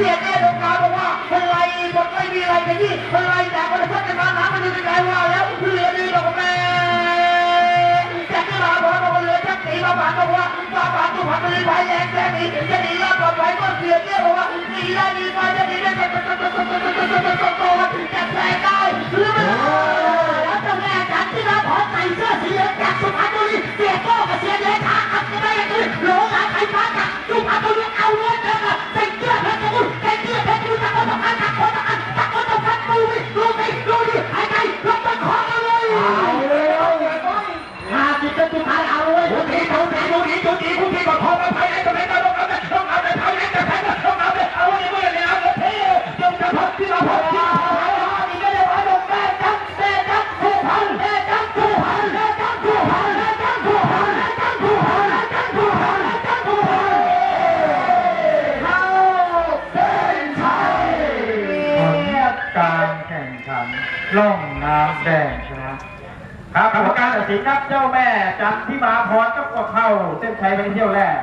สียเตี้ยตรงกาบอกว่าอะไรหมดไม่มีอะไรกันที่อะไรจากคนละซักกันมาน้ำมันอยู่ในใจว่าแล้วเหลือดีบอกแม่จากที่มาบอกว่าเหลือชักตีมาผ่านบอกว่ามาผ่านตุผ่านไปไปแรงแรงนี้จะหนีรอดปลอดภัยก็เสียเนี่ยบอก จนสุดท้ายเอาเลยผู้ที่ผู้ที่ผู้ทีผู้ทีผู้ทีก็พอกับไทยเลยก็ไม่ได้ลงเอาเลยลงเอาเลยไทยเลยจะแพ้ลงเอาเลยเอาเลยเมื่อเลยเอาเลยเท่จงจะพบที่เราพบที่เราพบการแข่งขันล่องน้ำแดงใช่ไหม ครับกรรมการตัดสินครับเจ้าแม่จันทิมาพรก็เข้าเส้นชัยไปเที่ยวแรก